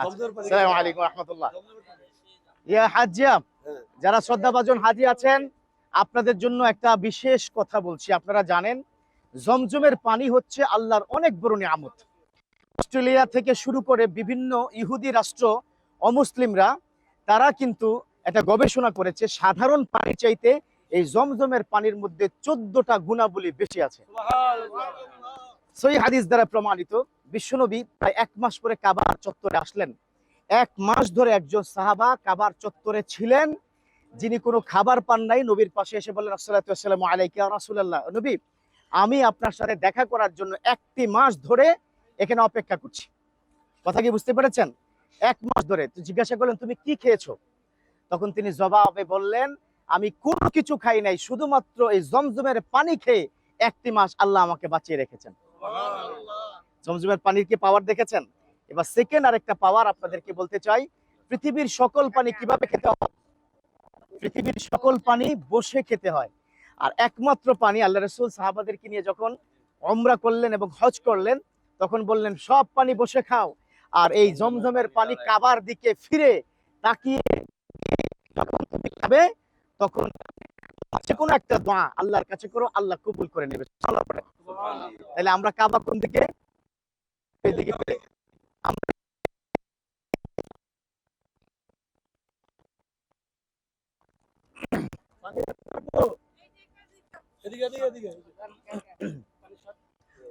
আসসালামু আলাইকুম রহমতুল্লাহ। ইয়া হাজিয়া যারা শ্রদ্ধাভাজন হাজি আছেন আপনাদের জন্য একটা বিশেষ কথা বলছি আপনারা জানেন জমজমের পানি হচ্ছে আল্লাহর অনেক বড় নিয়ামত। অস্ট্রেলিয়া থেকে শুরু করে বিভিন্ন ইহুদি রাষ্ট্র অমুসলিমরা তারা কিন্তু একটা গবেষণা করেছে সাধারণ পানি চাইতে এই জমজমের পানির মধ্যে চোদ্দটা গুণাবলী বেশি আছে। সই হাদিস দ্বারা প্রমাণিত। বিশ্বনবী প্রায় এক মাস পরে কাবার চত্বরে আসলেন। এক মাস ধরে একজন সাহাবা কাবার চত্বরে ছিলেন, যিনি কোনো খাবার পান নাই, নবীর পাশে এসে বললেন আসসালাম আলাইকা রাসুল্লাহ নবী, আমি আপনার সাথে দেখা করার জন্য একটি মাস ধরে এখানে অপেক্ষা করছি। কথা কি বুঝতে পেরেছেন? এক মাস ধরে। জিজ্ঞাসা করলেন, তুমি কি খেয়েছো? তখন তিনি জবাবে বললেন, আমি কোনো কিছু খাই নাই, শুধুমাত্র এই জমজমের পানি খেয়ে একটি মাস আল্লাহ আমাকে বাঁচিয়ে রেখেছেন। জমজমের পানির কি পাওয়ার দেখেছেন? এবার সেকেন্ড আরেকটা পাওয়ার আপনাদেরকে বলতে চাই পৃথিবীর সকল পানি কীভাবে খেতে হয়? পৃথিবীর সকল পানি বসে খেতে হয়। আর একমাত্র পানি আল্লাহ রসুল সাহাবাদেরকে নিয়ে যখন অমরা করলেন এবং হজ করলেন তখন বললেন সব পানি বসে খাও। আর এই জমজমের পানি কাবার দিকে ফিরে তাকিয়ে যখন তুমি খাবে তখন যে কোনো একটা দোয়া আল্লাহর কাছে করো আল্লাহ কবুল করে নেবে। তাহলে আমরা কাবা কোন দিকে?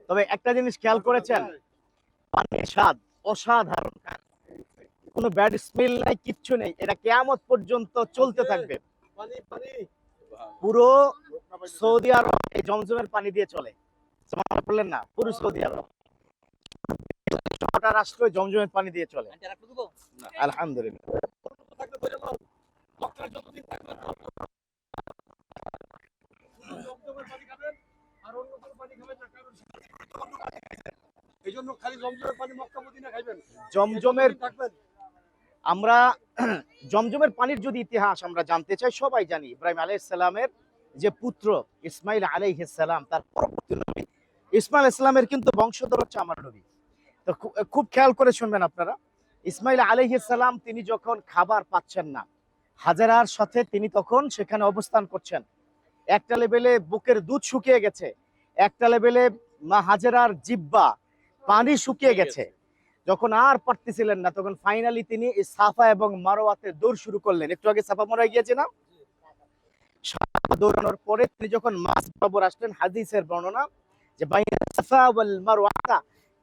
তবে একটা জিনিস খেয়াল করেছেন, পানির স্বাদ অসাধারণ। কোনো ব্যাড স্মেল নাই, কিচ্ছু নেই, এটা কেয়ামত পর্যন্ত চলতে থাকবে। পুরো সৌদি আরব এই জমজমের পানি দিয়ে চলে। বললেন না, পুরো সৌদি আরব। ছটা রাষ্ট্র জমজমের পানি দিয়ে চলে। আলহামদুলিল্লাহ। জমজমের আমরা জমজমের পানির যদি ইতিহাস আমরা জানতে চাই সবাই জানি ইব্রাহিম আলাইসালামের যে পুত্র ইসমাইল আলাইহিসালাম তার পরবর্তী নবী। ইসমাইল ইসলামের কিন্তু বংশধর হচ্ছে আমার নবী। খুব খেয়াল করে শুনবেন আপনারা। ইসমাইল আলাইহিসালাম তিনি যখন খাবার পাচ্ছেন না, হাজারার সাথে তিনি তখন সেখানে অবস্থান করছেন। একটা লেভেলে বুকের দুধ শুকিয়ে গেছে, একটা লেভেলে মা হাজারার জিব্বা, পানি শুকিয়ে গেছে। যখন আর পারতেছিলেন না, তখন ফাইনালি তিনি সাফা এবং মারোয়াতে দৌড় শুরু করলেন। একটু আগে সাফা মারা গিয়েছে না দৌড়ানোর পরে তিনি যখন মাস বরাবর আসলেন, হাদিসের বর্ণনা যে বাইনা সাফা ওয়াল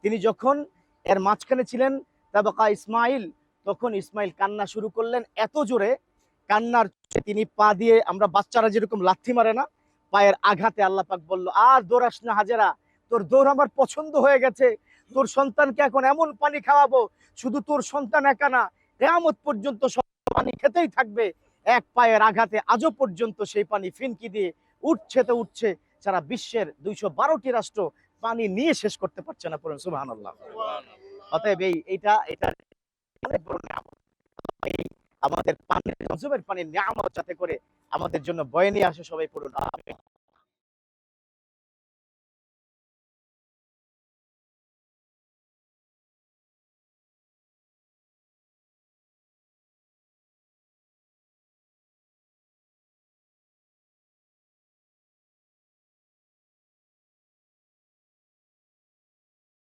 তিনি যখন এর মাঝখানে ছিলেন, তাবাকা ইসমাইল, তখন ইসমাইল কান্না শুরু করলেন এত জোরে, কান্নার তিনি পা দিয়ে আমরা বাচ্চারা যেরকম লাথি মারে না, পায়ের আঘাতে আল্লাহ পাক বলল, আর দৌড়াস না হাজেরা, তোর দৌড় আমার পছন্দ হয়ে গেছে, তোর সন্তানকে এখন এমন পানি খাওয়াবো, শুধু তোর সন্তান একা না, কেয়ামত পর্যন্ত সব পানি খেতেই থাকবে, এক পায়ের আঘাতে আজও পর্যন্ত সেই পানি ফিনকি দিয়ে উঠছে তো উঠছে, সারা বিশ্বের দুইশো বারোটি রাষ্ট্র পানি নিয়ে শেষ করতে পারছে না পড়েন সুবাহ অতএব এই, এইটা, এটা আমাদের পানির পানির নিয়ামত যাতে করে আমাদের জন্য বয়ে নিয়ে আসে সবাই পড়ুন